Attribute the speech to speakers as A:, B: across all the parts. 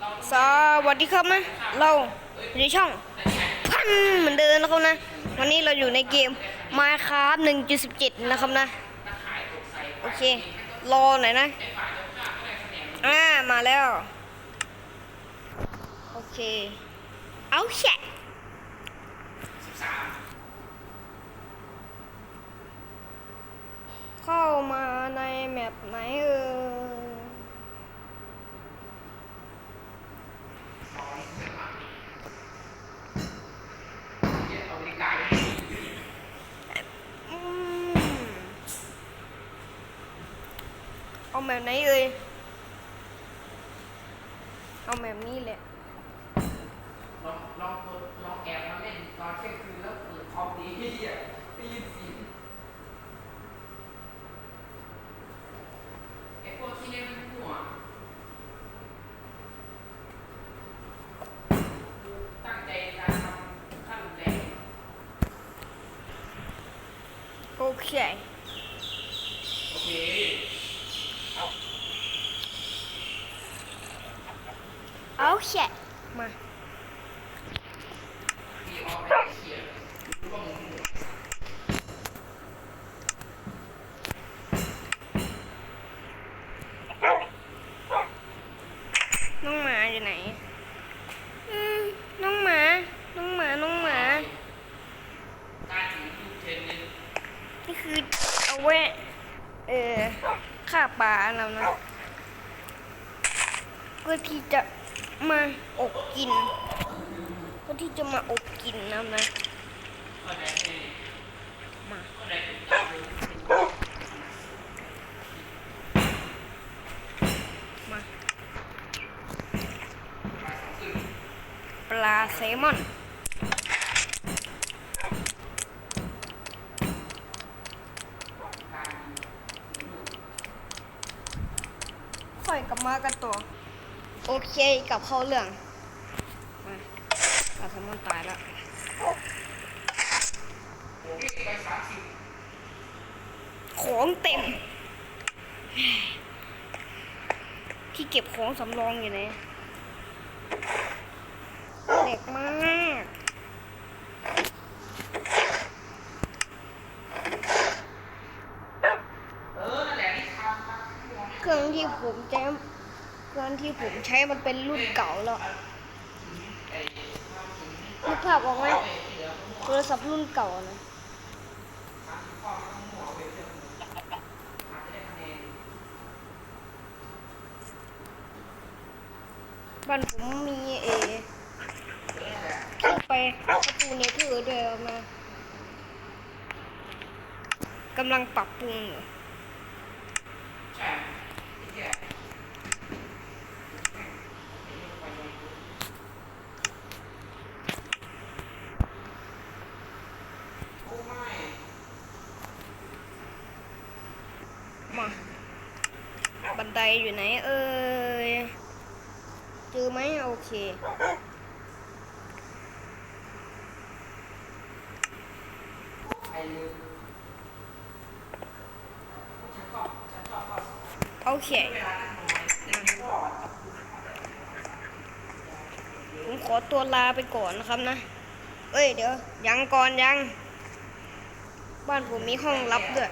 A: สวัสดีครับนะเราอยู่ในช่องพันเหมือนเดิมนะครับนะ วันนี้เราอยู่ในเกม Minecraft 1.17 นะครับนะ โอเค รอหน่อยนะ อ่า มาแล้ว โอเค เอาแชะเข้ามาในแมปไหนเอ่ย เอาแบบไหนเอ่ยเอาแบบนี้แหละ
B: ลองลองกดลองแอบมาเล่นตอนเที่ยงคืนแล้วเปิดคอมดีที่อะได้ยินเสียงไอ้พวกที่เล่นมันหัวตั้งใจการทำขั้นแรง
A: โอเค
B: โอเค
A: เอาแชะมา
B: น้
A: องหมาอยู่ไหน อืมน้องหมา น้องหมา น้องหมา
B: นี่
A: คือเอาไว้ เออฆ่าปลาเรานะเพื่อที่จะ มาอบกินเพื่อที่จะมาอบกินนะนะมา
B: มา
A: ปลาแซลมอน
B: การ
A: ค่อยกับมากันตัว โอเคกลับเข้าเรื่อง มาปลาแซลมอนตายแล้ว
B: โอ้ยไปสามสิบ
A: ของเต็ม ที่เก็บของสำรองอยู่ไหนเด็กมาก
B: เออนั่นแหละที่ทำครับหัว
A: เครื่องที่ผมใช้ เครื่องที่ผมใช้มันเป็นรุ่นเก่าแล้วนึกภาพออกไหมโทรศัพท์รุ่นเก่านะ
B: บ้าน
A: ผมมีเอ
B: เออนั่นแหละ
A: เข้าไปประตูเนเธอร์ด้วยเอามากำลังปรับปรุงอยู่
B: ใช่ไอ้เหี้ยโอ้ไม่
A: มา บันไดอยู่ไหนเอ่ยเจอไหมโอเค โอเค ผมขอตัวลาไปก่อนนะครับนะ เอ้ยเดี๋ยว ยังก่อนยัง บ้านผมมีห้องลับด้วย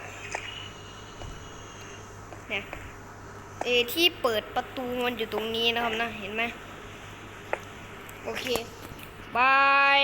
A: เนี่ย เอที่เปิดประตูมันอยู่ตรงนี้นะครับนะ เห็นไหมโอเค บาย